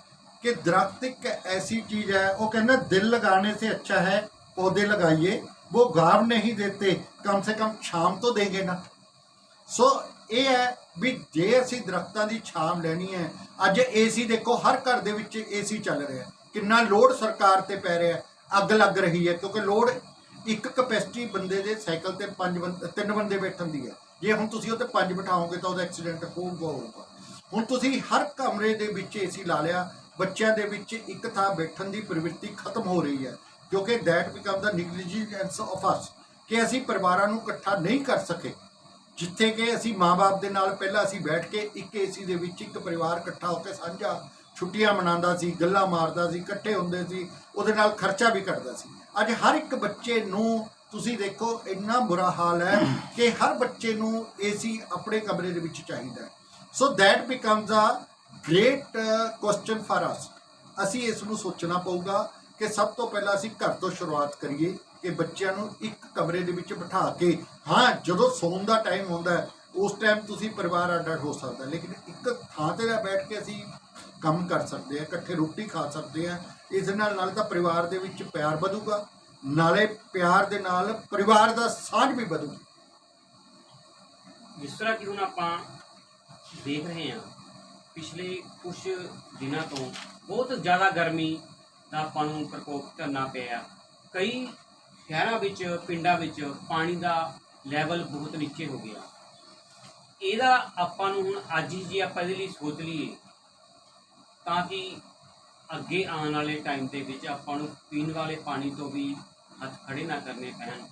कि दरख्त एक ऐसी चीज है वो कहना दिल लगाने से अच्छा है पौधे लगाइए वो गाव नहीं देते कम से कम छाम तो देंगे ना ਸੋ ਇਹ ਹੈ ਵੀ ਜੇ ਅਸੀਂ ਦਰਖਤਾਂ ਦੀ ਛਾਂ ਲੈਣੀ ਹੈ, ਅੱਜ ਏਸੀ ਦੇਖੋ, ਹਰ ਘਰ ਦੇ ਵਿੱਚ ਏਸੀ ਚੱਲ ਰਿਹਾ ਕਿੰਨਾ ਲੋਡ ਸਰਕਾਰ ਤੇ ਪੈ ਰਿਹਾ ਅੱਗ ਲੱਗ ਰਹੀ ਹੈ, ਕਿਉਂਕਿ ਲੋਡ ਇੱਕ ਕਪੈਸਿਟੀ ਬੰਦੇ ਦੇ ਸਾਈਕਲ ਤੇ ਪੰਜ ਬੰਦੇ ਤਿੰਨ ਬੰਦੇ ਬੈਠਣ ਦੀ ਹੈ। ਜੇ ਹੁਣ ਤੁਸੀਂ ਉਹ ਤੇ ਪੰਜ ਬਿਠਾਓਗੇ ਤਾਂ ਉਹਦਾ ਐਕਸੀਡੈਂਟ ਹੋਊਗਾ ਹੋਊਗਾ। ਹੁਣ ਤੁਸੀਂ ਹਰ ਕਮਰੇ ਦੇ ਵਿੱਚ ਏਸੀ ਲਾ ਲਿਆ, ਬੱਚਿਆਂ ਦੇ ਵਿੱਚ ਇੱਕ ਥਾਂ ਬੈਠਣ ਦੀ ਪ੍ਰਵਿਰਤੀ ਖਤਮ ਹੋ ਰਹੀ ਹੈ, ਕਿਉਂਕਿ that become the negligence of us ਕਿ ਅਸੀਂ ਪਰਿਵਾਰਾਂ ਨੂੰ ਇਕੱਠਾ ਨਹੀਂ ਕਰ ਸਕੇ ਜਿੱਥੇ ਕਿ ਅਸੀਂ ਮਾਪੇ ਦੇ ਨਾਲ ਪਹਿਲਾਂ ਅਸੀਂ ਬੈਠ ਕੇ ਇੱਕ ਏਸੀ ਦੇ ਵਿੱਚ ਇੱਕ ਪਰਿਵਾਰ ਇਕੱਠਾ ਹੋ ਕੇ ਸਾਂਝਾ ਛੁੱਟੀਆਂ ਮਨਾਉਂਦਾ ਸੀ, ਗੱਲਾਂ ਮਾਰਦਾ ਸੀ, ਇਕੱਠੇ ਹੁੰਦੇ ਸੀ, ਉਹਦੇ ਨਾਲ ਖਰਚਾ ਵੀ ਕਰਦਾ ਸੀ। ਅੱਜ ਹਰ ਇੱਕ ਬੱਚੇ ਨੂੰ ਤੁਸੀਂ ਦੇਖੋ, ਇੰਨਾ ਬੁਰਾ ਹਾਲ ਹੈ ਕਿ ਹਰ ਬੱਚੇ ਨੂੰ ਏਸੀ ਆਪਣੇ ਕਮਰੇ ਦੇ ਵਿੱਚ ਚਾਹੀਦਾ ਹੈ। So that becomes a great question for us ਅਸੀਂ ਇਸ ਨੂੰ ਸੋਚਣਾ ਪਊਗਾ ਕਿ ਸਭ ਤੋਂ ਪਹਿਲਾਂ ਅਸੀਂ ਘਰ ਤੋਂ ਸ਼ੁਰੂਆਤ ਕਰੀਏ। ਕਿ ਬੱਚਿਆਂ ਨੂੰ ਇੱਕ ਕਮਰੇ ਦੇ ਵਿੱਚ ਬਿਠਾ ਕੇ, ਹਾਂ, ਜਦੋਂ ਸੌਣ ਦਾ ਟਾਈਮ ਹੁੰਦਾ ਉਸ ਟਾਈਮ ਤੁਸੀਂ ਪਰਿਵਾਰ ਅੱਡ ਹੋ ਸਕਦਾ ਲੇਕਿਨ ਇੱਕ ਥਾਂ ਤੇ ਬੈਠ ਕੇ ਅਸੀਂ ਕੰਮ ਕਰ ਸਕਦੇ ਆ ਇਕੱਠੇ ਰੋਟੀ ਖਾ ਸਕਦੇ ਆ ਇਸ ਨਾਲ ਨਾਲ ਤਾਂ ਪਰਿਵਾਰ ਦੇ ਵਿੱਚ ਪਿਆਰ ਵਧੂਗਾ, ਨਾਲੇ ਪਿਆਰ ਦੇ ਨਾਲ ਪਰਿਵਾਰ ਦਾ ਸਾਂਝ ਵੀ ਵਧੂਗੀ। ਜਿਸ ਤਰ੍ਹਾਂ ਕਿ ਹੁਣ ਆਪਾਂ ਦੇਖ ਰਹੇ ਹਾਂ, ਪਿਛਲੇ ਕੁਝ ਦਿਨਾਂ ਤੋਂ ਬਹੁਤ ਜ਼ਿਆਦਾ ਗਰਮੀ ਦਾ ਆਪਾਂ ਨੂੰ ਪ੍ਰਕੋਪ ਕਰਨਾ ਪਿਆ। ਕਈ ਸ਼ਹਿਰਾਂ ਵਿੱਚ, ਪਿੰਡਾਂ ਵਿੱਚ ਪਾਣੀ ਦਾ ਲੈਵਲ ਬਹੁਤ ਨੀਚੇ ਹੋ ਗਿਆ। ਇਹਦਾ ਆਪਾਂ ਨੂੰ ਹੁਣ ਅੱਜ ਹੀ ਜੇ ਆਪਾਂ ਇਹਦੇ ਲਈ ਸੋਚ ਲਈਏ, ਤਾਂ ਕਿ ਅੱਗੇ ਆਉਣ ਵਾਲੇ ਟਾਈਮ ਦੇ ਵਿੱਚ ਆਪਾਂ ਨੂੰ ਪੀਣ ਵਾਲੇ ਪਾਣੀ ਤੋਂ ਵੀ ਹੱਥ ਖੜੇ ਨਾ ਕਰਨੇ ਪੈਣ।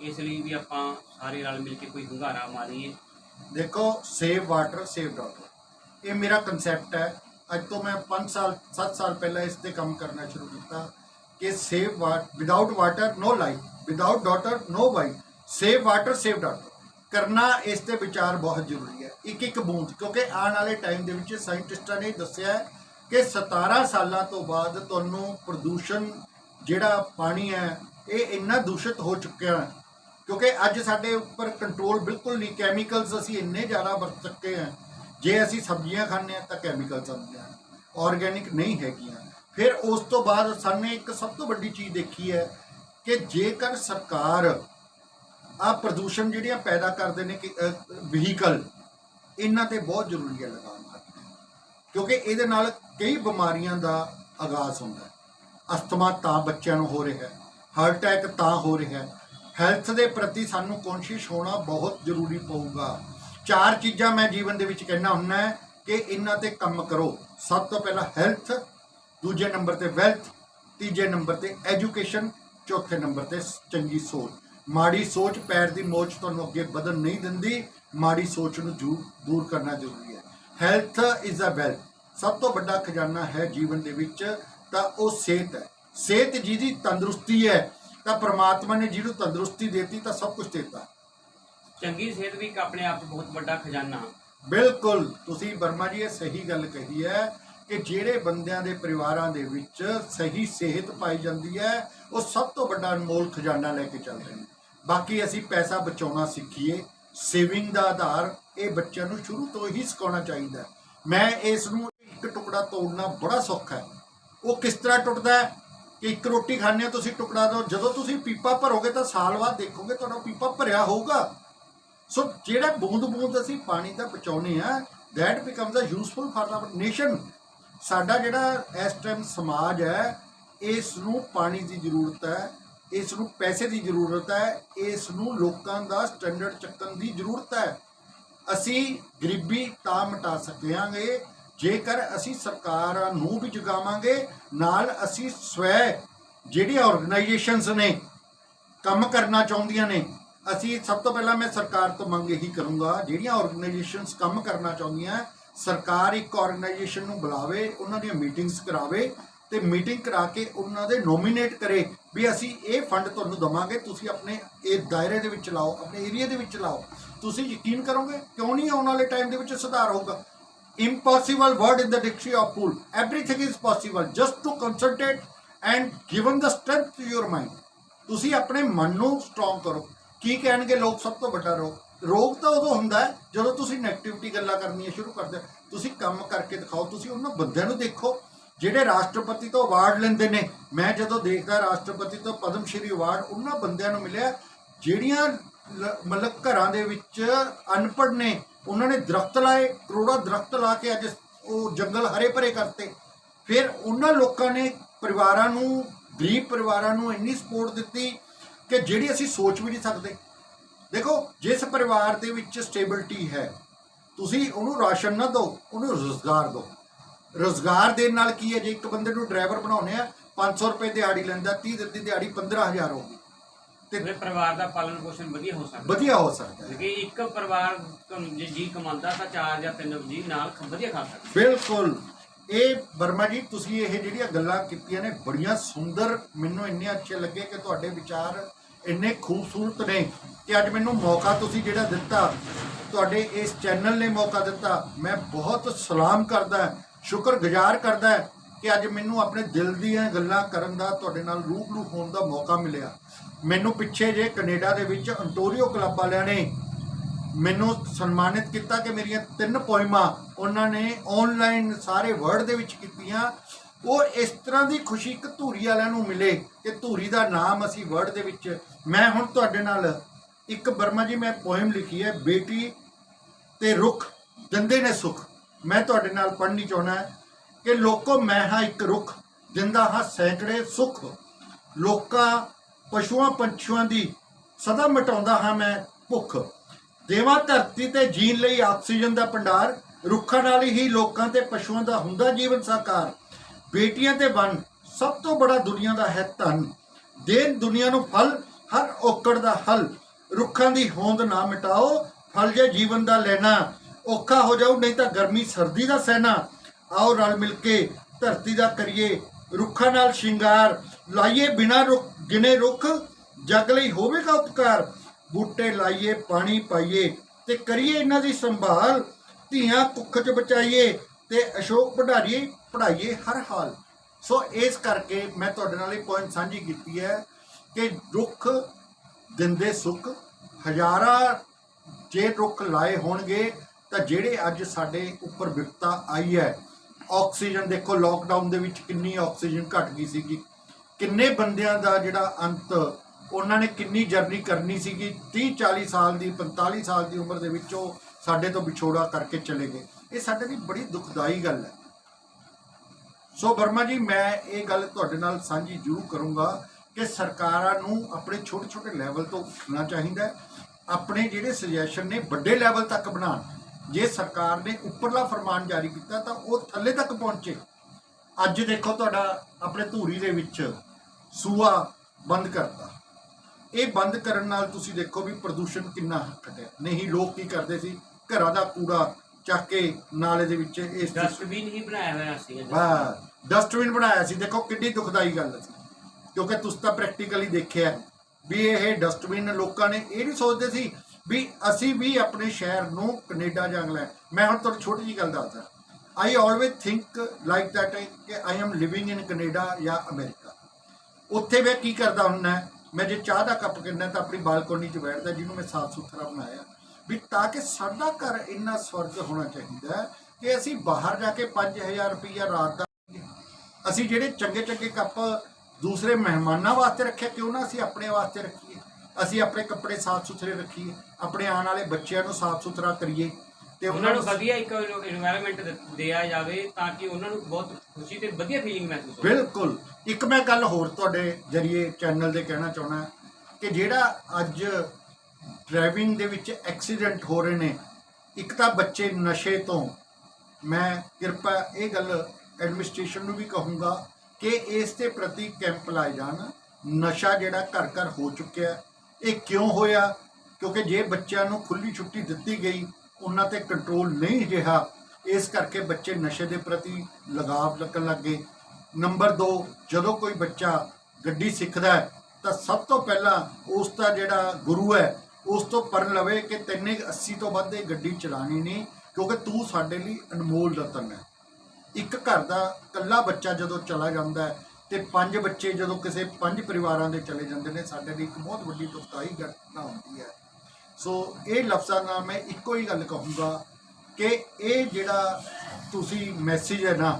ਇਸ ਲਈ ਵੀ ਆਪਾਂ ਸਾਰੇ ਰਲ ਮਿਲ ਕੇ ਕੋਈ ਹੁੰਗਾਰਾ ਮਾਰੀਏ। ਦੇਖੋ ਸੇਵ ਵਾਟਰ ਸੇਵ ਡਾਟਰ ਇਹ ਮੇਰਾ ਕਨਸੈਪਟ ਹੈ। ਅੱਜ ਤੋਂ ਮੈਂ 5 ਸਾਲ 7 ਸਾਲ ਪਹਿਲਾਂ ਇਸ ਤੇ ਕੰਮ ਕਰਨਾ ਸ਼ੁਰੂ ਕੀਤਾ। ਕਿ save what without water no life without daughter no wife save water save daughter ਕਰਨਾ ਇਸ ਤੇ ਵਿਚਾਰ ਬਹੁਤ ਜ਼ਰੂਰੀ ਹੈ। ਇੱਕ ਇੱਕ ਬੂੰਦ, ਕਿਉਂਕਿ ਆਉਣ ਵਾਲੇ ਟਾਈਮ ਦੇ ਵਿੱਚ ਸਾਇੰਟਿਸਟਾਂ ਨੇ ਦੱਸਿਆ ਹੈ ਕਿ 17 ਸਾਲਾਂ ਤੋਂ ਬਾਅਦ ਤੁਹਾਨੂੰ ਪ੍ਰਦੂਸ਼ਣ ਜਿਹੜਾ ਪਾਣੀ ਹੈ, ਇਹ ਇੰਨਾ ਦੂਸ਼ਿਤ ਹੋ ਚੁੱਕਿਆ ਹੈ। ਕਿਉਂਕਿ ਅੱਜ ਸਾਡੇ ਉੱਪਰ ਕੰਟਰੋਲ ਬਿਲਕੁਲ ਨਹੀਂ ਕੈਮੀਕਲਸ ਅਸੀਂ ਇੰਨੇ ਜ਼ਿਆਦਾ ਵਰਤ ਚੁੱਕੇ ਹਾਂ। ਜੇ ਅਸੀਂ ਸਬਜ਼ੀਆਂ ਖਾਂਦੇ ਹਾਂ ਤਾਂ ਕੈਮੀਕਲਸ ਆਉਂਦੇ ਹਨ। ਆਰਗੈਨਿਕ ਨਹੀਂ ਹੈਗੀਆਂ। ਫਿਰ ਉਸ ਤੋਂ ਬਾਅਦ ਸਾਨੇ ਇੱਕ ਸਭ ਤੋਂ ਵੱਡੀ ਚੀਜ਼ ਦੇਖੀ ਹੈ ਕਿ ਜੇਕਰ ਸਰਕਾਰ ਆ ਪ੍ਰਦੂਸ਼ਣ ਜਿਹੜੀਆਂ ਪੈਦਾ ਕਰਦੇ ਨੇ ਕਿ ਵਹੀਕਲ ਇਹਨਾਂ ਤੇ ਬਹੁਤ ਜ਼ਰੂਰੀ ਹੈ ਲਗਾਮ ਕੱਟਣਾ ਕਿਉਂਕਿ ਇਹਦੇ ਨਾਲ ਕਈ ਬਿਮਾਰੀਆਂ ਦਾ ਆਗਾਜ਼ ਹੁੰਦਾ ਹੈ। ਅਸਥਮਾ ਤਾਂ ਬੱਚਿਆਂ ਨੂੰ ਹੋ ਰਿਹਾ ਹੈ ਹਾਰਟ ਅਟੈਕ ਤਾਂ ਹੋ ਰਿਹਾ ਹੈ। ਹੈਲਥ ਦੇ ਪ੍ਰਤੀ ਸਾਨੂੰ ਕੌਨਸ਼ੀਅਸ ਹੋਣਾ ਬਹੁਤ ਜ਼ਰੂਰੀ ਪਊਗਾ। ਚਾਰ ਚੀਜ਼ਾਂ ਮੈਂ ਜੀਵਨ ਦੇ ਵਿੱਚ ਕਹਿਣਾ ਹੁੰਦਾ ਹੈ ਕਿ ਇਹਨਾਂ ਤੇ ਕੰਮ ਕਰੋ। ਸਭ ਤੋਂ ਪਹਿਲਾਂ ਹੈਲਥ ਦੂਜੇ ਨੰਬਰ ਤੇ ਵੈਲਥ ਤੀਜੇ ਨੰਬਰ ਤੇ ਐਜੂਕੇਸ਼ਨ ਚੌਥੇ ਨੰਬਰ ਤੇ ਚੰਗੀ ਸੋਚ। ਮਾੜੀ ਸੋਚ ਪੈਰ ਦੀ ਮੋਚ ਤੁਹਾਨੂੰ ਅੱਗੇ ਵਧਣ ਨਹੀਂ ਦਿੰਦੀ ਮਾੜੀ ਸੋਚ ਨੂੰ ਦੂਰ ਕਰਨਾ ਜ਼ਰੂਰੀ ਹੈ। Health is a wealth. ਸਭ ਤੋਂ ਵੱਡਾ ਖਜ਼ਾਨਾ ਹੈ ਜੀਵਨ ਦੇ ਵਿੱਚ ਤਾਂ ਉਹ ਸਿਹਤ ਹੈ। ਸਿਹਤ ਜਿਹਦੀ ਤੰਦਰੁਸਤੀ ਹੈ ਤਾਂ ਪ੍ਰਮਾਤਮਾ ਨੇ ਜਿਹਨੂੰ ਤੰਦਰੁਸਤੀ ਦਿੱਤੀ ਤਾਂ ਸਭ ਕੁਝ ਦਿੱਤਾ। ਚੰਗੀ ਸਿਹਤ ਵੀ ਇੱਕ ਆਪਣੇ ਆਪ ਬਹੁਤ ਵੱਡਾ ਖਜ਼ਾਨਾ। ਬਿਲਕੁਲ। ਤੁਸੀਂ ਵਰਮਾ ਜੀ ਇਹ ਸਹੀ ਗੱਲ ਕਹੀ ਹੈ ਕਿ ਜਿਹੜੇ ਬੰਦਿਆਂ ਦੇ ਪਰਿਵਾਰਾਂ ਦੇ ਵਿੱਚ ਸਹੀ ਸਿਹਤ ਪਾਈ ਜਾਂਦੀ ਹੈ, ਉਹ ਸਭ ਤੋਂ ਵੱਡਾ ਅਨਮੋਲ ਖਜ਼ਾਨਾ ਲੈ ਕੇ ਚੱਲਦੇ ਨੇ। ਬਾਕੀ ਅਸੀਂ ਪੈਸਾ ਬਚਾਉਣਾ ਸਿੱਖੀਏ ਸੇਵਿੰਗ ਦਾ ਆਧਾਰ ਇਹ ਬੱਚਿਆਂ ਨੂੰ ਸ਼ੁਰੂ ਤੋਂ ਹੀ ਸਿਖਾਉਣਾ ਚਾਹੀਦਾ ਮੈਂ ਇਸ ਨੂੰ ਇੱਕ ਟੁਕੜਾ ਤੋੜਨਾ ਬੜਾ ਸੌਖਾ ਹੈ। ਉਹ ਕਿਸ ਤਰ੍ਹਾਂ ਟੁੱਟਦਾ ਹੈ? ਕਿ ਇੱਕ ਰੋਟੀ ਖਾਣੇ ਹੋ ਤੁਸੀਂ ਟੁਕੜਾ ਦੋ, ਜਦੋਂ ਤੁਸੀਂ ਪੀਪਾ ਭਰੋਗੇ ਤਾਂ ਸਾਲ ਬਾਅਦ ਦੇਖੋਗੇ ਤੁਹਾਡਾ ਪੀਪਾ ਭਰਿਆ ਹੋਊਗਾ। ਸੋ ਜਿਹੜਾ ਬੂੰਦ ਬੂੰਦ ਅਸੀਂ ਪਾਣੀ ਦਾ ਬਚਾਉਨੇ ਆ that becomes a useful for our nation ਸਾਡਾ ਜਿਹੜਾ ਇਸ ਟਾਈਮ ਸਮਾਜ ਹੈ ਇਸ ਨੂੰ ਪਾਣੀ ਦੀ ਜ਼ਰੂਰਤ ਹੈ ਇਸ ਨੂੰ ਪੈਸੇ ਦੀ ਜ਼ਰੂਰਤ ਹੈ ਇਸ ਨੂੰ ਲੋਕਾਂ ਦਾ ਸਟੈਂਡਰਡ ਚੱਕਣ ਦੀ ਜ਼ਰੂਰਤ ਹੈ। ਅਸੀਂ ਗਰੀਬੀ ਤਾਂ ਮਿਟਾ ਸਕਾਂਗੇ, ਜੇਕਰ ਅਸੀਂ ਸਰਕਾਰਾਂ ਨੂੰ ਵੀ ਜਗਾਵਾਂਗੇ, ਨਾਲ ਅਸੀਂ ਸਵੈ ਜਿਹੜੀਆਂ ਆਰਗੇਨਾਈਜੇਸ਼ਨਸ ਨੇ, ਕੰਮ ਕਰਨਾ ਚਾਹੁੰਦੀਆਂ ਨੇ, ਅਸੀਂ ਸਭ ਤੋਂ ਪਹਿਲਾਂ ਮੈਂ ਸਰਕਾਰ ਤੋਂ ਮੰਗ ਇਹੀ ਕਰੂੰਗਾ, ਜਿਹੜੀਆਂ ਆਰਗੇਨਾਈਜੇਸ਼ਨਸ ਕੰਮ ਕਰਨਾ ਚਾਹੁੰਦੀਆਂ ਸਰਕਾਰ ਇੱਕ ਆਰਗੇਨਾਈਜੇਸ਼ਨ ਨੂੰ ਬੁਲਾਵੇ, ਉਹਨਾਂ ਦੀਆਂ ਮੀਟਿੰਗਸ ਕਰਾਵੇ ਤੇ ਮੀਟਿੰਗ ਕਰਾ ਕੇ ਉਹਨਾਂ ਦੇ ਨੋਮੀਨੇਟ ਕਰੇ ਵੀ ਅਸੀਂ ਇਹ ਫੰਡ ਤੁਹਾਨੂੰ ਦਵਾਂਗੇ, ਤੁਸੀਂ ਆਪਣੇ ਇਹ ਦਾਇਰੇ ਦੇ ਵਿੱਚ ਲਾਓ, ਆਪਣੇ ਏਰੀਆ ਦੇ ਵਿੱਚ ਲਾਓ। ਤੁਸੀਂ ਯਕੀਨ ਕਰੋਗੇ? ਕਿਉਂ ਨਹੀਂ ਆਉਣ ਵਾਲੇ ਟਾਈਮ ਦੇ ਵਿੱਚ ਸੁਧਾਰ ਹੋਊਗਾ? Impossible word in the dictionary of fool. Everything is possible. Just to concentrate and given the strength to your mind. ਤੁਸੀਂ ਆਪਣੇ ਮਨ ਨੂੰ ਸਟਰੋਂਗ ਕਰੋ। ਕੀ ਕਹਿਣਗੇ ਲੋਕ? ਸਭ ਤੋਂ ਵੱਡਾ ਰੋਗ ਰੋਗ ਤਾਂ ਉਦੋਂ ਹੁੰਦਾ ਹੈ ਜਦੋਂ ਤੁਸੀਂ 네ਗੇਟਿਵਿਟੀ ਗੱਲਾਂ ਕਰਨੀਆਂ ਸ਼ੁਰੂ ਕਰਦੇ ਤੁਸੀਂ ਕੰਮ ਕਰਕੇ ਦਿਖਾਓ, ਤੁਸੀਂ ਉਹਨਾਂ ਬੰਦਿਆਂ ਨੂੰ ਦੇਖੋ, ਜਿਹੜੇ ਰਾਸ਼ਟਰਪਤੀ ਤੋਂ ਅਵਾਰਡ ਲੈਂਦੇ ਨੇ। ਮੈਂ ਜਦੋਂ ਦੇਖਦਾ ਰਾਸ਼ਟਰਪਤੀ ਤੋਂ ਪਦਮ ਸ਼੍ਰੀ ਅਵਾਰਡ ਉਹਨਾਂ ਬੰਦਿਆਂ ਨੂੰ ਮਿਲਿਆ, ਜਿਹੜੀਆਂ ਮਤਲਬ ਘਰਾਂ ਦੇ ਵਿੱਚ ਅਨਪੜ੍ਹ ਨੇ, ਉਹਨਾਂ ਨੇ ਦਰਖਤ ਲਾਏ, ਕਰੋੜਾਂ ਦਰਖਤ ਲਾ ਕੇ ਅੱਜ ਉਹ ਜੰਗਲ ਹਰੇ ਭਰੇ ਕਰਤੇ। ਫਿਰ ਉਹਨਾਂ ਲੋਕਾਂ ਨੇ ਪਰਿਵਾਰਾਂ ਨੂੰ, ਗਰੀਬ ਪਰਿਵਾਰਾਂ ਨੂੰ ਇੰਨੀ ਸਪੋਰਟ ਦਿੱਤੀ ਕਿ ਜਿਹੜੀ ਅਸੀਂ ਸੋਚ ਵੀ ਨਹੀਂ ਸਕਦੇ। ਦੇਖੋ ਜਿਸ ਪਰਿਵਾਰ ਦੇ ਵਿੱਚ ਸਟੇਬਿਲਟੀ ਹੈ ਤੁਸੀਂ ਉਹਨੂੰ ਰਾਸ਼ਨ ਨਾ ਦਿਓ ਉਹਨੂੰ ਰੋਜ਼ਗਾਰ ਦਿਓ। ਰੋਜ਼ਗਾਰ ਦੇਣ ਨਾਲ ਕੀ ਹੈ? ਜੇ ਇੱਕ ਬੰਦੇ ਨੂੰ ਡਰਾਈਵਰ ਬਣਾਉਣੇ ਆ 500 ਰੁਪਏ ਦਿਹਾੜੀ ਲੈਂਦਾ 30 ਦਿਨ ਦੀ ਦਿਹਾੜੀ 15000 ਹੋਗੀ ਤੇ ਤੇ ਪਰਿਵਾਰ ਦਾ ਪਾਲਣ ਪੋਸ਼ਣ ਵਧੀਆ ਹੋ ਸਕਦਾ। ਵਧੀਆ ਹੋ ਸਕਦਾ ਹੈ। ਕਿਉਂਕਿ ਇੱਕ ਪਰਿਵਾਰ ਤੁਹਾਨੂੰ ਜੇ ਜੀ ਕਮਾਉਂਦਾ ਤਾਂ ਚਾਰ ਜਾਂ ਤਿੰਨ ਜੀ ਨਾਲ ਖ- ਵਧੀਆ ਖਾ ਸਕਦਾ। ਬਿਲਕੁਲ। ਇਹ ਵਰਮਾ ਜੀ ਤੁਸੀਂ ਇਹ ਜਿਹੜੀਆਂ ਗੱਲਾਂ ਕੀਤੀਆਂ ਨੇ ਬੜੀਆਂ ਸੁੰਦਰ ਮੈਨੂੰ ਇੰਨੇ ਅੱਛੇ ਲੱਗੇ ਕਿ ਤੁਹਾਡੇ ਵਿਚਾਰ ਇੰਨੇ ਖੂਬਸੂਰਤ ਨੇ ਕਿ ਅੱਜ ਮੈਨੂੰ ਮੌਕਾ ਤੁਸੀਂ ਜਿਹੜਾ ਦਿੱਤਾ, ਤੁਹਾਡੇ ਇਸ ਚੈਨਲ ਨੇ ਮੌਕਾ ਦਿੱਤਾ। ਮੈਂ ਬਹੁਤ ਸਲਾਮ ਕਰਦਾ, ਸ਼ੁਕਰਗੁਜ਼ਾਰ ਕਰਦਾ ਕਿ ਅੱਜ ਮੈਨੂੰ ਆਪਣੇ ਦਿਲ ਦੀਆਂ ਗੱਲਾਂ ਕਰਨ ਦਾ, ਤੁਹਾਡੇ ਨਾਲ ਰੂਬਰੂ ਹੋਣ ਦਾ ਮੌਕਾ ਮਿਲਿਆ। ਮੈਨੂੰ ਪਿੱਛੇ ਜੇ ਕੈਨੇਡਾ ਦੇ ਵਿੱਚ ਅੰਟੋਰੀਓ ਕਲੱਬ ਵਾਲਿਆਂ ਨੇ ਮੈਨੂੰ ਸਨਮਾਨਿਤ ਕੀਤਾ ਕਿ ਮੇਰੀਆਂ ਤਿੰਨ ਪੋਇਮਾਂ ਉਹਨਾਂ ਨੇ ਆਨਲਾਈਨ ਸਾਰੇ ਵਰਲਡ ਦੇ ਵਿੱਚ ਕੀਤੀਆਂ। ਉਹ ਇਸ ਤਰ੍ਹਾਂ ਦੀ ਖੁਸ਼ੀ ਇੱਕ ਧੂਰੀ ਵਾਲਿਆਂ ਨੂੰ ਮਿਲੇ ਕਿ ਧੂਰੀ ਦਾ ਨਾਮ ਅਸੀਂ ਵਰਲਡ ਦੇ ਵਿੱਚ, ਮੈਂ ਹੁਣ ਤੁਹਾਡੇ ਨਾਲ ਇੱਕ ਬਰਮਾ ਜੀ, ਮੈਂ ਪੋਇਮ ਲਿਖੀ ਹੈ, ਬੇਟੀ ਤੇ ਰੁੱਖ ਦਿੰਦੇ ਨੇ ਸੁਖ। ਮੈਂ ਤੁਹਾਡੇ ਨਾਲ ਪੜ੍ਹਨੀ ਚਾਹੁੰਦਾ ਕਿ ਲੋਕੋ ਮੈਂ ਹਾਂ ਇੱਕ ਰੁੱਖ ਦਿੰਦਾ ਹਾਂ ਸੈਂਕੜੇ ਸੁਖ। ਲੋਕਾਂ, ਪਸ਼ੂਆਂ, ਪੰਛੀਆਂ ਦੀ ਸਦਾ ਮਟਾਉਂਦਾ ਹਾਂ ਮੈਂ ਭੁੱਖ। ਦੇਵਾਂ ਧਰਤੀ ਤੇ ਜੀਣ ਲਈ ਆਕਸੀਜਨ ਦਾ ਭੰਡਾਰ, ਰੁੱਖਾਂ ਨਾਲ ਹੀ ਲੋਕਾਂ ਤੇ ਪਸ਼ੂਆਂ ਦਾ ਹੁੰਦਾ ਜੀਵਨ ਸਾਕਾਰ। ਬੇਟੀਆਂ ਤੇ ਵਨ। ਸਭ ਤੋਂ ਬੜਾ ਦੁਨੀਆ ਦਾ ਹੈ ਧਨ। ਦੇਨ ਦੁਨੀਆ ਨੂੰ ਫਲ, ਹਰ ਔਕੜ ਦਾ ਹੱਲ। ਰੁੱਖਾਂ ਦੀ ਹੋਂਦ ਨਾ ਮਿਟਾਓ, ਫਲ ਜੇ ਜੀਵਨ ਦਾ ਲੈਣਾ। ਔਖਾ ਹੋ ਜਾਊ, ਨਹੀਂ ਤਾਂ ਗਰਮੀ, ਸਰਦੀ ਦਾ ਸਹਿਣਾ। ਆਓ ਰਲ ਮਿਲ ਕੇ ਧਰਤੀ ਦਾ ਕਰੀਏ ਰੁੱਖਾਂ ਨਾਲ ਸ਼ਿੰਗਾਰ। ਲਾਈਏ ਬਿਨਾ ਰੁੱਖ ਗਿਨੇ ਰੁੱਖ। ਜਗ ਲਈ ਹੋਵੇਗਾ ਉਪਕਾਰ। ਬੂਟੇ ਲਾਈਏ, ਪਾਣੀ ਪਾਈਏ ਤੇ ਕਰੀਏ ਇਹਨਾਂ ਦੀ ਸੰਭਾਲ। ਧੀਆਂ ਕੁੱਖ ਚ ਬਚਾਈਏ। ਤੇ ਅਸ਼ੋਕ ਭੰਡਾਰੀਏ ਪੜਾਈਏ ਹਰ ਹਾਲ। ਸੋ ਇਸ ਕਰਕੇ ਮੈਂ ਤੁਹਾਡੇ ਨਾਲ ਇਹ ਪੁਆਇੰਟ ਸਾਂਝੀ ਕੀਤੀ ਹੈ ਕਿ ਰੁੱਖ ਦਿੰਦੇ ਸੁੱਖ, ਹਜ਼ਾਰਾਂ ਜੇ ਰੁੱਖ ਲਾਏ ਹੋਣਗੇ ਤਾਂ ਜਿਹੜੇ ਅੱਜ ਸਾਡੇ ਉੱਪਰ ਵਿਪਤਾ ਆਈ ਹੈ, ਆਕਸੀਜਨ ਦੇਖੋ ਲੋਕਡਾਊਨ ਦੇ ਵਿੱਚ ਕਿੰਨੀ ਆਕਸੀਜਨ ਘਟ ਗਈ ਸੀਗੀ। ਕਿੰਨੇ ਬੰਦਿਆਂ ਦਾ ਜਿਹੜਾ ਅੰਤ, ਉਹਨਾਂ ਨੇ ਕਿੰਨੀ ਜਰਨੀ ਕਰਨੀ ਸੀਗੀ 30 40 ਸਾਲ ਦੀ 45 ਸਾਲ ਦੀ ਉਮਰ ਦੇ ਵਿੱਚ ਉਹ ਸਾਡੇ ਤੋਂ ਵਿਛੋੜਾ ਕਰਕੇ ਚਲੇ ਗਏ। ਇਹ ਸਾਡੇ ਲਈ ਬੜੀ ਦੁਖਦਾਈ ਗੱਲ ਹੈ। ਸੋ ਵਰਮਾ ਜੀ, ਮੈਂ ਇਹ ਗੱਲ ਤੁਹਾਡੇ ਨਾਲ ਸਾਂਝੀ ਜ਼ਰੂਰ ਕਰੂੰਗਾ ਕਿ ਸਰਕਾਰਾਂ ਨੂੰ ਆਪਣੇ ਛੋਟੇ ਛੋਟੇ ਲੈਵਲ ਤੋਂ ਉੱਠਣਾ ਚਾਹੀਦਾ ਆਪਣੇ ਜਿਹੜੇ ਸੁਜੈਸ਼ਨ ਨੇ ਵੱਡੇ ਲੈਵਲ ਤੱਕ ਬਣਾਉਣ। ਜੇ ਸਰਕਾਰ ਨੇ ਉੱਪਰਲਾ ਫਰਮਾਨ ਜਾਰੀ ਕੀਤਾ ਤਾਂ ਉਹ ਥੱਲੇ ਤੱਕ ਪਹੁੰਚੇ। ਅੱਜ ਦੇਖੋ ਤੁਹਾਡਾ ਆਪਣੇ ਧੂਰੀ ਦੇ ਵਿੱਚ ਸੂਆ ਬੰਦ ਕਰਤਾ। ਇਹ ਬੰਦ ਕਰਨ ਨਾਲ ਤੁਸੀਂ ਦੇਖੋ ਵੀ ਪ੍ਰਦੂਸ਼ਣ ਕਿੰਨਾ ਘਟਿਆ ਨਹੀਂ, ਲੋਕ ਕੀ ਕਰਦੇ ਸੀ? ਘਰਾਂ ਦਾ ਕੂੜਾ ਚੱਕ ਕੇ ਨਾਲੇ ਦੇ ਵਿੱਚ ਇਸ ਡਸਟਬਿਨ ਹੀ ਬਣਾਇਆ ਹੋਇਆ ਸੀ ਵਾਹ ਡਸਟਬਿਨ ਬਣਾਇਆ ਸੀ। ਦੇਖੋ ਕਿੰਨੀ ਦੁਖਦਾਈ ਗੱਲ ਸੀ ਕਿਉਂਕਿ ਤੁਸੀਂ ਤਾਂ ਪ੍ਰੈਕਟੀਕਲੀ ਦੇਖਿਆ ਵੀ ਇਹ ਡਸਟਬਿਨ ਲੋਕਾਂ ਨੇ ਇਹ ਨਹੀਂ ਸੋਚਦੇ ਸੀ ਵੀ ਅਸੀਂ ਵੀ ਆਪਣੇ ਸ਼ਹਿਰ ਨੂੰ ਕੈਨੇਡਾ ਜਾਂ ਇੰਗਲੈਂਡ ਮੈਂ ਹੁਣ ਤੁਹਾਨੂੰ ਛੋਟੀ ਜੀ ਗੱਲ ਦੱਸਦਾ। I always think like that ਕਿ I am living in Canada ਜਾਂ ਅਮਰੀਕਾ। ਉੱਥੇ ਮੈਂ ਕੀ ਕਰਦਾ ਹੁੰਨਾ ਮੈਂ ਜੇ ਚਾਹ ਦਾ ਕੱਪ ਕਿੰਨਾ ਤਾਂ ਆਪਣੀ ਬਾਲਕੋਨੀ 'ਚ ਬੈਠਦਾ ਜਿਹਨੂੰ ਮੈਂ ਸਾਫ਼ ਸੁਥਰਾ ਬਣਾਇਆ। ਵੀ ਤਾਂ ਕਿ ਸਾਡਾ ਘਰ ਇੰਨਾ ਸਵਰਗ ਹੋਣਾ ਚਾਹੀਦਾ ਕਿ ਅਸੀਂ ਬਾਹਰ ਜਾ ਕੇ 5000 ਰੁਪਇਆ ਰਾਤ ਦਾ ਅਸੀਂ ਜਿਹੜੇ ਚੰਗੇ ਚੰਗੇ ਕੱਪ ਦੂਸਰੇ ਮਹਿਮਾਨਾਂ ਵਾਸਤੇ ਰੱਖਿਆ ਕਿਉਂ ਨਾ ਅਸੀਂ ਆਪਣੇ ਵਾਸਤੇ ਰੱਖੀਏ? ਅਸੀਂ ਆਪਣੇ ਕੱਪੜੇ ਸਾਫ਼ ਸੁਥਰੇ ਰੱਖੀਏ ਆਪਣੇ ਆਉਣ ਵਾਲੇ ਬੱਚਿਆਂ ਨੂੰ ਸਾਫ਼ ਸੁਥਰਾ ਕਰੀਏ ਤੇ ਉਹਨਾਂ ਨੂੰ ਵਧੀਆ ਇੱਕ এনवायरमेंट ਦਿਆ ਜਾਵੇ ਤਾਂ ਕਿ ਉਹਨਾਂ ਨੂੰ ਬਹੁਤ ਖੁਸ਼ੀ ਤੇ ਵਧੀਆ ਫੀਲਿੰਗ ਮਹਿਸੂਸ ਹੋਵੇ। ਬਿਲਕੁਲ। ਇੱਕ ਮੈਂ ਗੱਲ ਹੋਰ ਤੁਹਾਡੇ ਜਰੀਏ ਚੈਨਲ ਦੇ ਕਹਿਣਾ ਚਾਹੁੰਦਾ ਕਿ ਜਿਹੜਾ ਅੱਜ ਡਰਾਈਵਿੰਗ ਦੇ ਵਿੱਚ ਐਕਸੀਡੈਂਟ ਹੋ ਰਹੇ ਨੇ। ਇੱਕ ਤਾਂ ਬੱਚੇ ਨਸ਼ੇ ਤੋਂ। ਮੈਂ ਕਿਰਪਾ ਇਹ ਗੱਲ ਐਡਮਿਨਿਸਟ੍ਰੇਸ਼ਨ ਨੂੰ ਵੀ ਕਹੂੰਗਾ ਕਿ ਇਸ ਦੇ ਪ੍ਰਤੀ ਕੈਂਪ ਲਾਏ ਜਾਣ। ਨਸ਼ਾ ਜਿਹੜਾ ਘਰ ਘਰ ਹੋ ਚੁੱਕਿਆ। ਇਹ ਕਿਉਂ ਹੋਇਆ? ਕਿਉਂਕਿ ਜੇ ਬੱਚਿਆਂ ਨੂੰ ਖੁੱਲੀ ਛੁੱਟੀ ਦਿੱਤੀ ਗਈ, ਉਹਨਾਂ ਤੇ ਕੰਟਰੋਲ ਨਹੀਂ ਰਿਹਾ। ਇਸ ਕਰਕੇ ਬੱਚੇ ਨਸ਼ੇ ਦੇ ਪ੍ਰਤੀ ਲਗਾਵ ਲੱਗਣ ਲੱਗੇ ਨੰਬਰ 2 ਜਦੋਂ ਕੋਈ ਬੱਚਾ ਗੱਡੀ ਸਿੱਖਦਾ ਹੈ, ਤਾਂ ਸਭ ਤੋਂ ਪਹਿਲਾਂ ਉਸ ਦਾ ਜਿਹੜਾ ਗੁਰੂ ਹੈ ਉਸ ਤੋਂ ਪਰ ਲਵੇ ਕਿ ਤੈਨੇ 80 ਤੋਂ ਵੱਧ ਇਹ ਗੱਡੀ ਚਲਾਣੀ ਨਹੀਂ, ਕਿਉਂਕਿ ਤੂੰ ਸਾਡੇ ਲਈ ਅਨਮੋਲ ਰਤਨ ਹੈ। ਇੱਕ ਘਰ ਦਾ ਇਕੱਲਾ ਬੱਚਾ ਜਦੋਂ ਚਲਾ ਜਾਂਦਾ ਹੈ ਤੇ ਪੰਜ ਬੱਚੇ ਜਦੋਂ ਕਿਸੇ ਪੰਜ ਪਰਿਵਾਰਾਂ ਦੇ ਚਲੇ ਜਾਂਦੇ ਨੇ, ਸਾਡੇ ਲਈ ਇੱਕ ਬਹੁਤ ਵੱਡੀ ਦੁਖਦਾਈ ਘਟਨਾ ਹੁੰਦੀ ਹੈ। ਸੋ ਇਹ ਲਫ਼ਜ਼ਾਂ ਨਾਲ ਮੈਂ ਇੱਕੋ ਹੀ ਗੱਲ ਕਹੂੰਗਾ ਕਿ ਇਹ ਜਿਹੜਾ ਤੁਸੀਂ ਮੈਸੇਜ ਹੈ ਨਾ,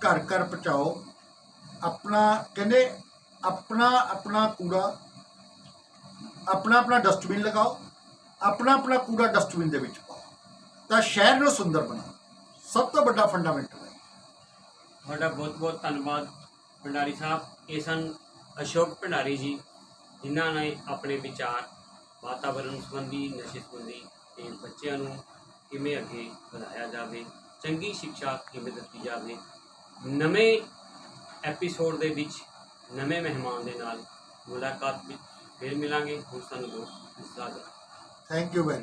ਘਰ ਘਰ ਪਹੁੰਚਾਓ, ਆਪਣਾ ਕਹਿੰਦੇ ਆਪਣਾ ਆਪਣਾ ਕੂੜਾ ਆਪਣਾ ਆਪਣਾ ਡਸਟਬਿਨ ਲਗਾਓ, ਆਪਣਾ ਆਪਣਾ ਕੂੜਾ ਡਸਟਬਿਨ ਦੇ ਵਿੱਚ ਪਾਓ। ਤਾਂ ਸ਼ਹਿਰ ਨੂੰ ਸੁੰਦਰ ਬਣਾਓ। ਸਭ ਤੋਂ ਵੱਡਾ ਫੰਡਾਮੈਂਟਲ ਹੈ। ਤੁਹਾਡਾ ਬਹੁਤ ਬਹੁਤ ਧੰਨਵਾਦ ਭੰਡਾਰੀ ਸਾਹਿਬ। ਇਹ ਸਨ ਅਸ਼ੋਕ ਭੰਡਾਰੀ ਜੀ, ਜਿਨ੍ਹਾਂ ਨੇ ਆਪਣੇ ਵਿਚਾਰ ਵਾਤਾਵਰਣ ਸੰਬੰਧੀ, ਨਸ਼ੇ ਸੰਬੰਧੀ ਤੇ ਬੱਚਿਆਂ ਨੂੰ ਕਿਵੇਂ ਅੱਗੇ ਵਧਾਇਆ ਜਾਵੇ, ਚੰਗੀ ਸਿੱਖਿਆ ਕਿਵੇਂ ਦਿੱਤੀ ਜਾਵੇ, ਨਵੇਂ ਐਪੀਸੋਡ ਦੇ ਵਿੱਚ, ਨਵੇਂ ਮਹਿਮਾਨ ਦੇ ਨਾਲ ਮੁਲਾਕਾਤ ਵਿੱਚ ਫਿਰ ਮਿਲਾਂਗੇ ਹੁਣ ਸਾਨੂੰ ਦੋ ਇਜਾਜ਼ਤ ਥੈਂਕ ਯੂ ਵੈਰੀ